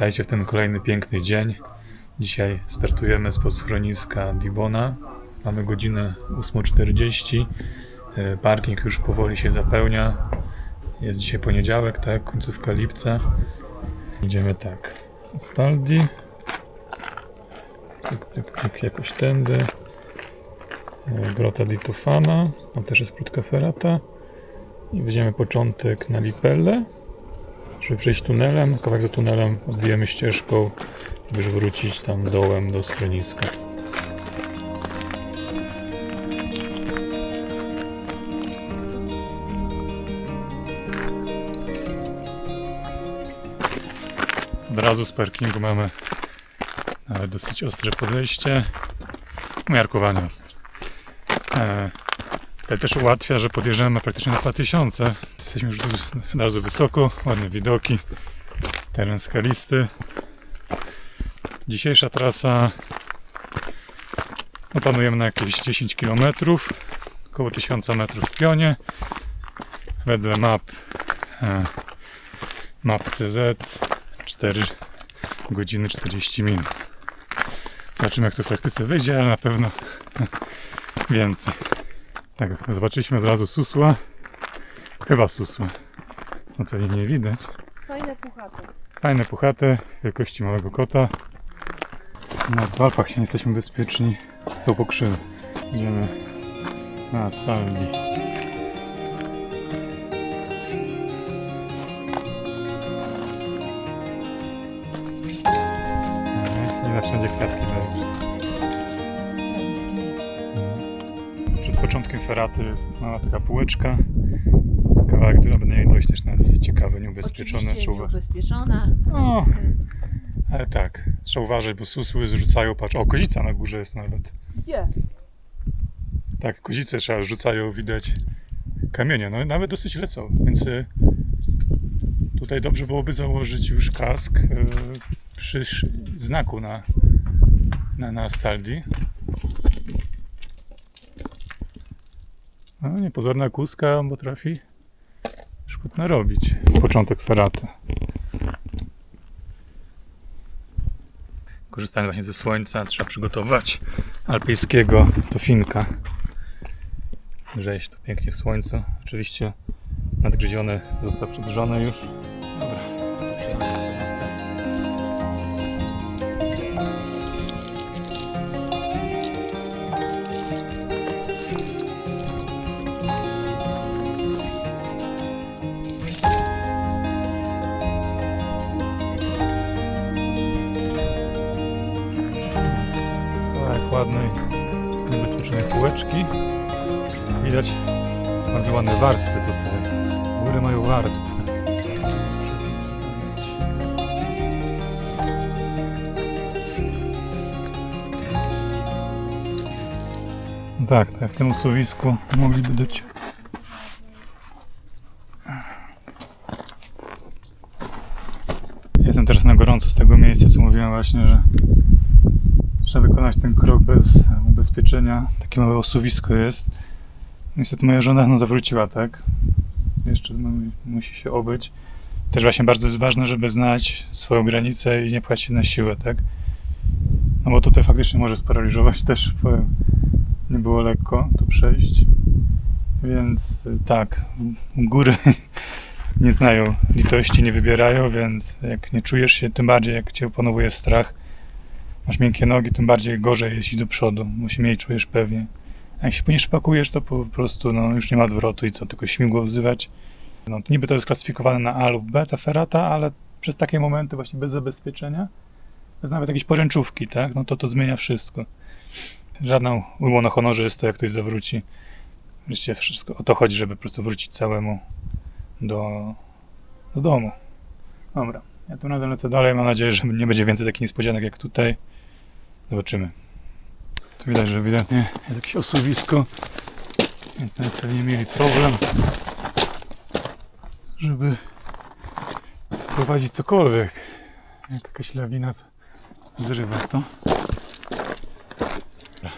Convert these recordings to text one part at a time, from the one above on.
Witajcie w ten kolejny piękny dzień. Dzisiaj startujemy spod schroniska Dibona. Mamy godzinę 8.40. E, Parking już powoli się zapełnia. Jest dzisiaj poniedziałek, tak? Końcówka lipca. Idziemy tak. Staldi. Cyk, cyk, cyk, jakoś tędy. E, Grota di Tufana. Tam też jest krótka ferata. I weźmiemy początek na Lipelle. Żeby przejść tunelem, kawałek za tunelem odbijemy ścieżką, żeby już wrócić tam dołem do schroniska. Od razu z parkingu mamy dosyć ostre podejście. Umiarkowanie ostre. Tutaj też ułatwia, że podjeżdżamy praktycznie na 2000. Jesteśmy już razu wysoko, ładne widoki, teren skalisty. Dzisiejsza trasa no, planujemy na jakieś 10 km, około 1000 metrów w pionie. Wedle map e, map CZ 4 godziny 40 minut. Zobaczymy jak to w praktyce wyjdzie, ale na pewno więcej. Tak, zobaczyliśmy od razu susła. Chyba susła. Są pewnie nie widać. Fajne puchate. Fajne, puchate, wielkości małego kota. No, w Alpach się nie jesteśmy bezpieczni. Są pokrzywy. Idziemy na stalni. Początkiem feraty jest mała taka półeczka. Kawałek, który będę dojść też na dosyć ciekawy, nieubezpieczony. Trzeba. No, ale tak, trzeba uważać, bo susły zrzucają, patrz, o, kozica na górze jest nawet. Gdzie? Tak, kozice trzeba rzucają, widać kamienie, no nawet dosyć lecą, więc y, tutaj dobrze byłoby założyć już kask y, przy znaku na, na, na Astaldi. No, niepozorna kuska potrafi szkód narobić. Początek feraty. Korzystając właśnie ze słońca, trzeba przygotować alpejskiego tofinka. Się tu pięknie w słońcu. Oczywiście nadgryziony został przedrzony już. Półeczki. Widać bardzo ładne warstwy tutaj. Góry mają warstwy. No Tak, tak, w tym usuwisku mogliby być. Jestem teraz na gorąco z tego miejsca, co mówiłem właśnie, że trzeba wykonać ten krok bez ubezpieczenia. Takie małe osuwisko jest. Niestety moja żona no, zawróciła, tak? Jeszcze no, musi się obyć. Też właśnie bardzo jest ważne, żeby znać swoją granicę i nie się na siłę, tak? No bo tutaj faktycznie może sparaliżować też, powiem. Nie było lekko tu przejść. Więc y, tak, góry nie znają litości, nie wybierają, więc jak nie czujesz się, tym bardziej jak cię opanowuje strach, masz miękkie nogi, tym bardziej gorzej jest iść do przodu, bo się mniej czujesz pewnie. A jak się nie szpakujesz, to po prostu no, już nie ma odwrotu i co, tylko śmigło wzywać. No, niby to jest klasyfikowane na A lub B, ta ferata, ale przez takie momenty właśnie bez zabezpieczenia, bez nawet jakiejś poręczówki, tak, no to to zmienia wszystko. Żadną ujmą na honorze jest to, jak ktoś zawróci. Wreszcie wszystko o to chodzi, żeby po prostu wrócić całemu do, do domu. Dobra, ja tu nadal lecę dalej, mam nadzieję, że nie będzie więcej takich niespodzianek jak tutaj. Zobaczymy. Tu widać, że ewidentnie jest jakieś osuwisko, więc tam pewnie mieli problem, żeby wprowadzić cokolwiek. Jak jakaś lawina zrywa to.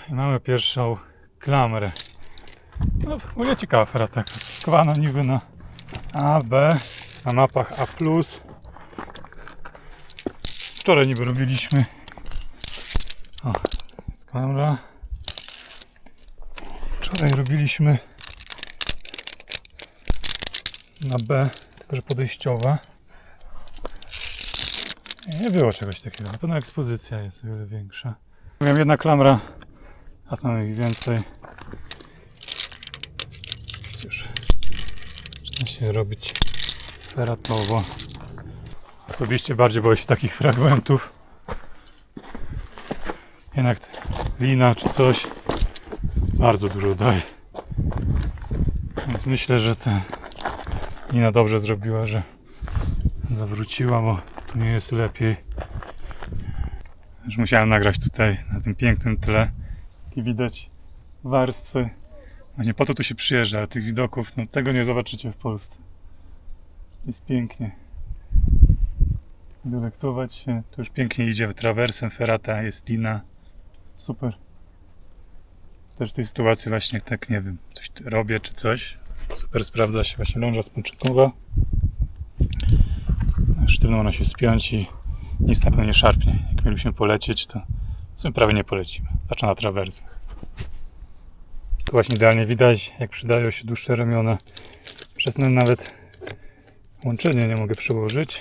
I mamy pierwszą klamrę. No, w ogóle ciekawa ferata, klasyfikowana niby na A, B, na mapach A+. Wczoraj niby robiliśmy. O, jest kamera. Wczoraj robiliśmy na B, tylko że podejściowa. Nie, było czegoś takiego. Na pewno ekspozycja jest o wiele większa. Miałem jedna klamra, a mamy ich więcej. Cóż, zaczyna się robić feratowo. Osobiście bardziej boję się takich fragmentów. Jednak lina czy coś bardzo dużo daje. Więc myślę, że ta lina dobrze zrobiła, że zawróciła, bo tu nie jest lepiej. Już musiałem nagrać tutaj na tym pięknym tle i widać warstwy. Właśnie po to tu się przyjeżdża, ale tych widoków, no tego nie zobaczycie w Polsce. Jest pięknie. Delektować się. Tu już pięknie idzie trawersem, ferata, jest lina. Super. Też w tej sytuacji właśnie tak, nie wiem, coś robię czy coś. Super sprawdza się właśnie ląża spączykowa. Sztywno można się spiąć i nic na pewno nie szarpnie. Jak mielibyśmy polecieć, to w sumie prawie nie polecimy. Zwłaszcza na trawersach. Tu właśnie idealnie widać, jak przydają się dłuższe ramiona. Przez nawet łączenie nie mogę przełożyć.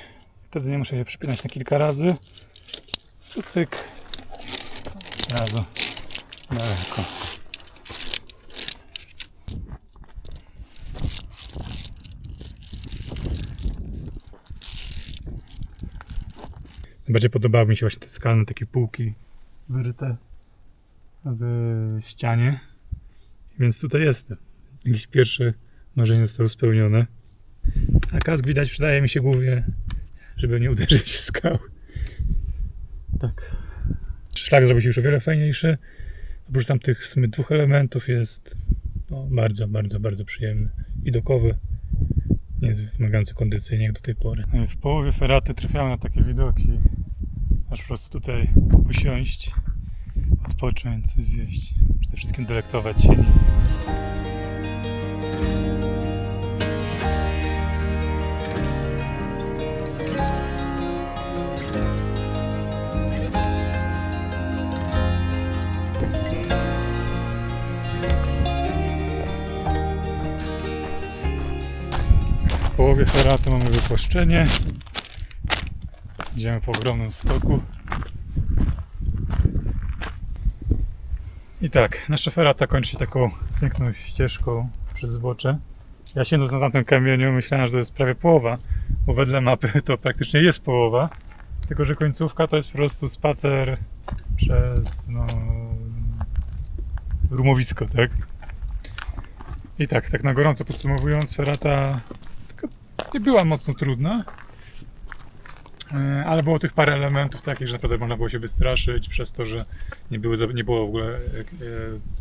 Wtedy nie muszę się przypinać na kilka razy. Tu cyk. Razu daleko. Najbardziej podobały mi się właśnie te skalne takie półki wyryte w ścianie. Więc tutaj jestem. Jakieś pierwsze marzenie zostało spełnione. A kask widać przydaje mi się głównie, żeby nie uderzyć w skały. Tak. Szlak zrobił się już o wiele fajniejszy. Oprócz tam tych sumie dwóch elementów jest no, bardzo, bardzo, bardzo przyjemny. Widokowy. Nie jest wymagający kondycyjnie jak do tej pory. W połowie feraty trafiałem na takie widoki. Aż po prostu tutaj usiąść, odpocząć, coś zjeść. Przede wszystkim delektować się. Połowie feraty mamy wypłaszczenie. Idziemy po ogromnym stoku. I tak, nasza ferata kończy się taką piękną ścieżką przez zbocze. Ja siedząc na tamtym kamieniu myślałem, że to jest prawie połowa, bo wedle mapy to praktycznie jest połowa. Tylko, że końcówka to jest po prostu spacer przez no, rumowisko, tak? I tak, tak na gorąco podsumowując, ferata nie była mocno trudna, E, ale było tych parę elementów takich, że naprawdę można było się wystraszyć przez to, że nie, były, nie było w ogóle e, e,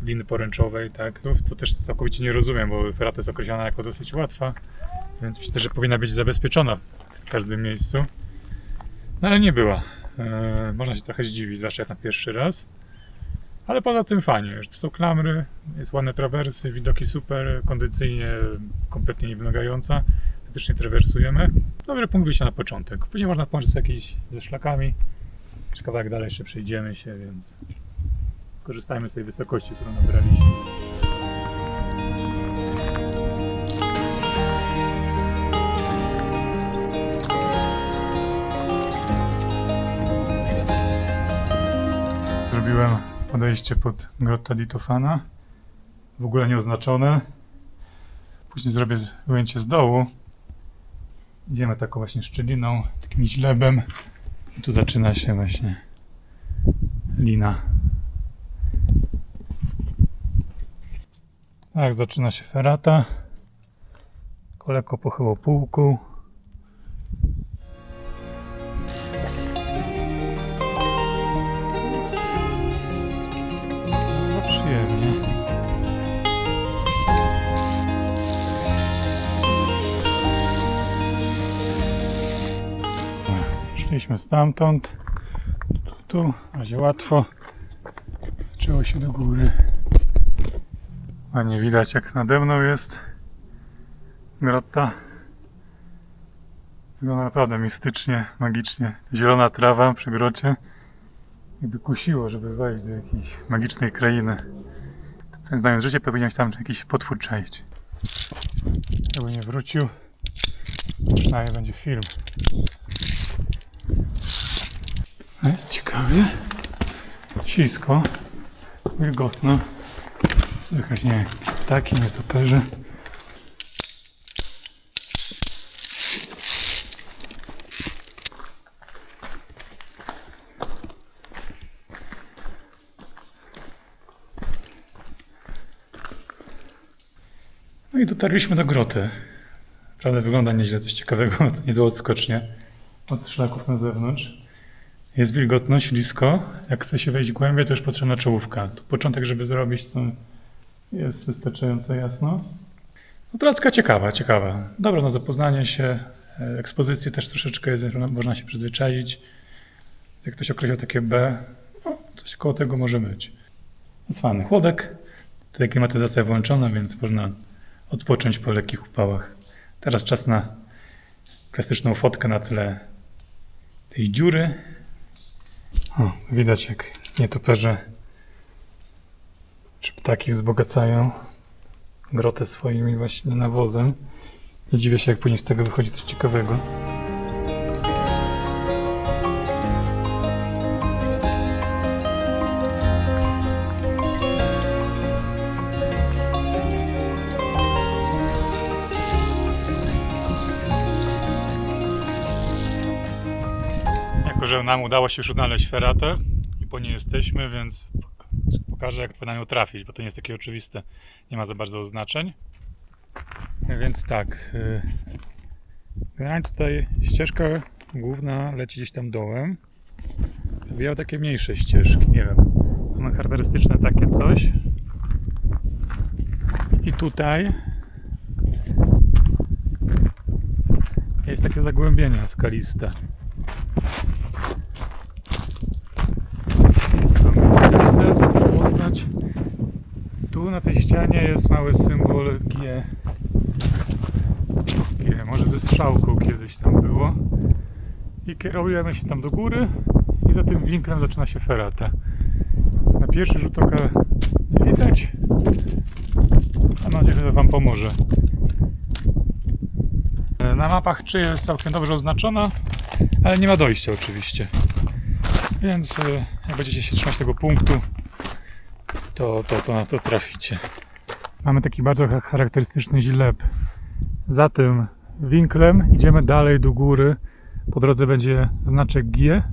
liny poręczowej, tak? To, to też całkowicie nie rozumiem, bo ferata jest określana jako dosyć łatwa, więc myślę, że powinna być zabezpieczona w każdym miejscu. No ale nie była. Można się trochę zdziwić, zwłaszcza jak na pierwszy raz. Ale poza tym fajnie, już są klamry, jest ładne trawersy, widoki super, kondycyjnie kompletnie nie Faktycznie trawersujemy. Dobry punkt wyjścia na początek. Później można połączyć jakieś ze szlakami. Jeszcze kawałek dalej jeszcze przejdziemy się, więc korzystajmy z tej wysokości, którą nabraliśmy. Zrobiłem podejście pod Grotta di Tofana. W ogóle nieoznaczone. Później zrobię ujęcie z dołu. Idziemy taką właśnie szczeliną, takim źlebem. Tu zaczyna się właśnie lina. Tak, zaczyna się ferata. Lekko pochyło półku. Szliśmy stamtąd. Tu, tu, razie łatwo. Zaczęło się do góry. Ładnie widać jak nade mną jest grotta. Wygląda naprawdę mistycznie, magicznie. Zielona trawa przy grocie. Jakby kusiło, żeby wejść do jakiejś magicznej krainy. Znając życie, powinieneś tam jakiś potwór czaić. Jakby nie wrócił, przynajmniej będzie film. Jest ciekawie. Ślisko. Wilgotno. Słychać, nie ptaki, nietoperze. No i dotarliśmy do groty. Naprawdę wygląda nieźle, coś ciekawego, niezłe odskocznie od szlaków na zewnątrz. Jest wilgotno, ślisko. Jak chce się wejść głębiej, to już potrzebna czołówka. Tu początek, żeby zrobić, to jest wystarczająco jasno. No tracka ciekawa, ciekawa. Dobra na zapoznanie się. E, Ekspozycji też troszeczkę jest, można się przyzwyczaić. Jak ktoś określa takie B, no, coś koło tego może być. Jest chłodek. Tutaj klimatyzacja włączona, więc można odpocząć po lekkich upałach. Teraz czas na klasyczną fotkę na tle tej dziury. O, widać jak nietoperze czy ptaki wzbogacają grotę swoimi właśnie nawozem. Nie dziwię się, jak później z tego wychodzi coś ciekawego. Nam udało się już odnaleźć feratę i po niej jesteśmy, więc pok- pokażę, jak na nią trafić, bo to nie jest takie oczywiste. Nie ma za bardzo oznaczeń. Więc tak. y, Generalnie tutaj ścieżka główna leci gdzieś tam dołem. Wyjął takie mniejsze ścieżki, nie wiem. Mamy charakterystyczne takie coś. I tutaj jest takie zagłębienie skaliste. Tam jest skaliste, łatwo poznać. Na tej ścianie jest mały symbol G. G, może ze strzałką kiedyś tam było. I kierujemy się tam do góry i za tym winklem zaczyna się ferata. Na pierwszy rzut oka nie widać. Mam nadzieję, że Wam pomoże. Na mapach czy jest całkiem dobrze oznaczona, ale nie ma dojścia oczywiście. Więc e, jak będziecie się trzymać tego punktu, to, to, to na to traficie. Mamy taki bardzo cha- charakterystyczny źleb. Za tym winklem idziemy dalej do góry. Po drodze będzie znaczek G.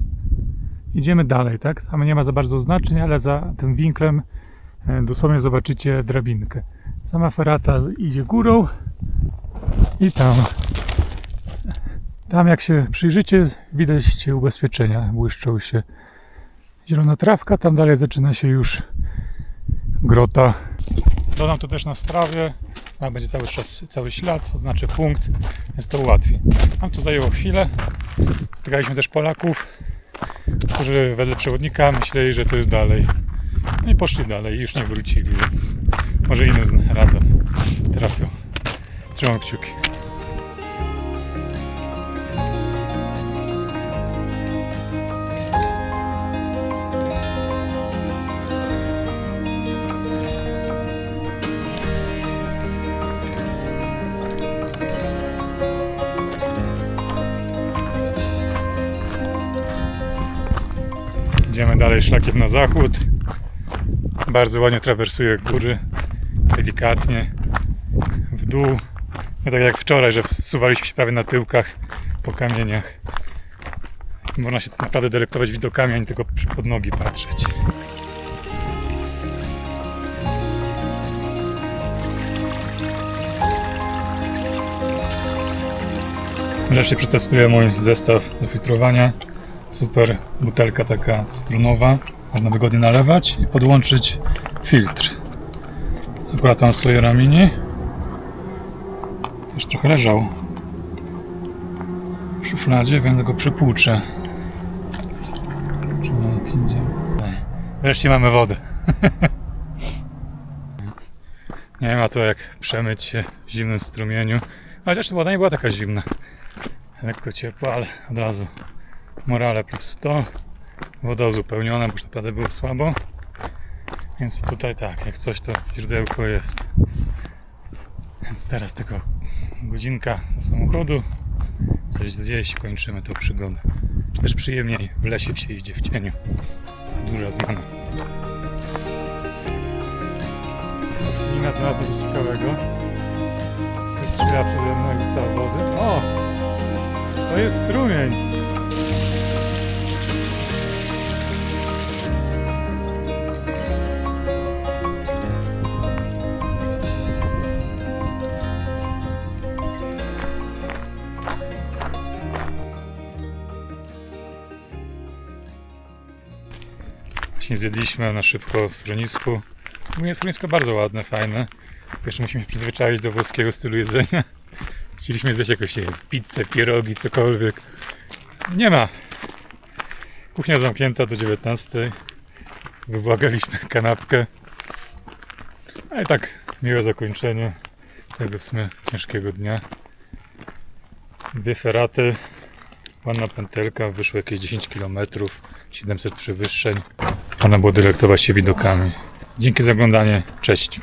Idziemy dalej, tak? Tam nie ma za bardzo znaczeń, ale za tym winklem e, dosłownie zobaczycie drabinkę. Sama ferata idzie górą i tam. Tam jak się przyjrzycie, widać ubezpieczenia, błyszczą się. Zielona trawka, tam dalej zaczyna się już grota. Dodam tu też na strawie, a będzie cały czas cały ślad, oznaczę punkt, więc to ułatwi. Nam to zajęło chwilę. Spotykaliśmy też Polaków, którzy wedle przewodnika myśleli, że to jest dalej. No i poszli dalej i już nie wrócili, więc może innym razem trafią. Trzymam kciuki. Dalej szlakiem na zachód. Bardzo ładnie trawersuje góry. Delikatnie. W dół. Nie tak jak wczoraj, że wsuwaliśmy się prawie na tyłkach po kamieniach. Można się tak naprawdę delektować widokami, a nie tylko pod nogi patrzeć. Wreszcie przetestuję mój zestaw do filtrowania. Super butelka taka strunowa. Można wygodnie nalewać i podłączyć filtr. Akurat tam swoje ramini. Też trochę leżał w szufladzie, więc go przypłuczę. Wreszcie mamy wodę. Nie ma to jak przemyć się w zimnym strumieniu. Chociaż woda nie była taka zimna. Lekko ciepło, ale od razu morale plus 100. Woda uzupełniona, bo już naprawdę było słabo. Więc tutaj tak, jak coś to źródełko jest. Więc teraz tylko godzinka do samochodu. Coś zjeść, kończymy tą przygodę. Też przyjemniej w lesie się idzie w cieniu. Duża zmiana. Nina znalazła coś ciekawego. Jest chwila przede mną i wody. O! To jest strumień! Zjedliśmy na szybko w schronisku. Mówię, schronisko bardzo ładne, fajne. Jeszcze musimy się przyzwyczaić do włoskiego stylu jedzenia. Chcieliśmy zjeść jakoś pizzę, pierogi, cokolwiek. Nie ma. Kuchnia zamknięta do 19. Wybłagaliśmy kanapkę. A i tak miłe zakończenie tego w sumie ciężkiego dnia. Dwie feraty, ładna pętelka, wyszło jakieś 10 km, 700 przewyższeń. Można było delektować się widokami. Dzięki za oglądanie, cześć.